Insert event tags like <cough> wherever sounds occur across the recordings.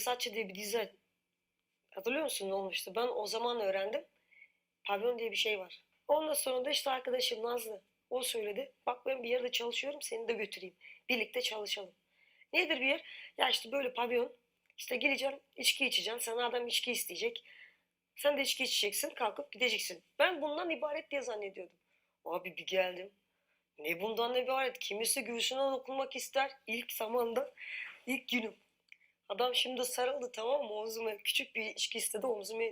Behzatçı diye bir dizi hatırlıyor musun ne olmuştu? Ben o zaman öğrendim. Pavyon diye bir şey var. Ondan sonra da işte arkadaşım Nazlı o söyledi. Bak ben bir yerde çalışıyorum seni de götüreyim. Birlikte çalışalım. Nedir bir yer? Ya işte böyle pavyon. İşte gideceksin içki içeceksin. Sana adam içki isteyecek. Sen de içki içeceksin kalkıp gideceksin. Ben bundan ibaret diye zannediyordum. Abi bir geldim. Ne bundan ibaret? Kimisi göğsüne dokunmak ister. İlk zamanda ilk günüm. Adam şimdi sarıldı tamam mı omzuma. Küçük bir içki istedi omzuma.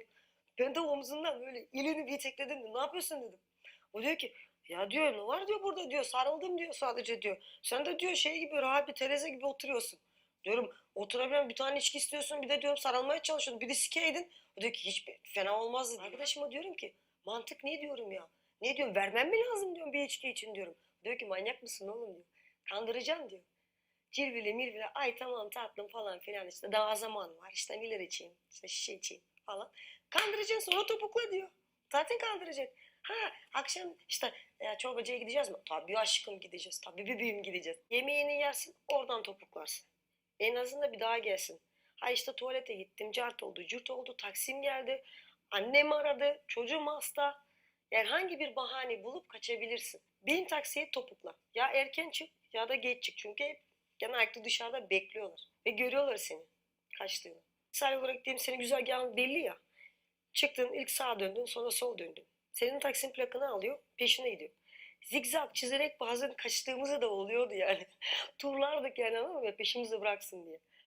Ben de omzundan böyle elini bir itekledim. de, Ne yapıyorsun dedim. O diyor ki ya diyor ne var diyor burada diyor sarıldım diyor sadece diyor. Sen de diyor şey gibi rahat bir tereze gibi oturuyorsun. Diyorum oturabilen bir tane içki istiyorsun bir de diyorum sarılmaya çalışıyorsun. Bir de sikeydin. O diyor ki hiç fena olmazdı. diyor. Arkadaşıma diyorum ki mantık ne diyorum ya. Ne diyorum vermem mi lazım diyorum bir içki için diyorum. Diyor ki manyak mısın oğlum diyor. Kandıracağım diyor. Cirvili mirvili ay tamam tatlım falan filan işte daha zaman var işte neler içeyim işte şişe içeyim falan. Kandıracaksın sonra topukla diyor. Zaten kandıracaksın. Ha akşam işte ya çorbacıya gideceğiz mi? Tabii aşkım gideceğiz. Tabii bebeğim gideceğiz. Yemeğini yersin oradan topuklarsın. En azından bir daha gelsin. Ha işte tuvalete gittim cart oldu cürt oldu taksim geldi. Annem aradı çocuğum hasta. Yani hangi bir bahane bulup kaçabilirsin. Bin taksiye topukla. Ya erken çık ya da geç çık. Çünkü hep genellikle dışarıda bekliyorlar. Ve görüyorlar seni kaçtığını. Misal olarak diyeyim senin güzergahın belli ya. Çıktın ilk sağa döndün sonra sol döndün. Senin taksim plakanı alıyor peşine gidiyor. Zigzag çizerek bazen kaçtığımızı da oluyordu yani. <laughs> Turlardık yani ama peşimizi bıraksın diye.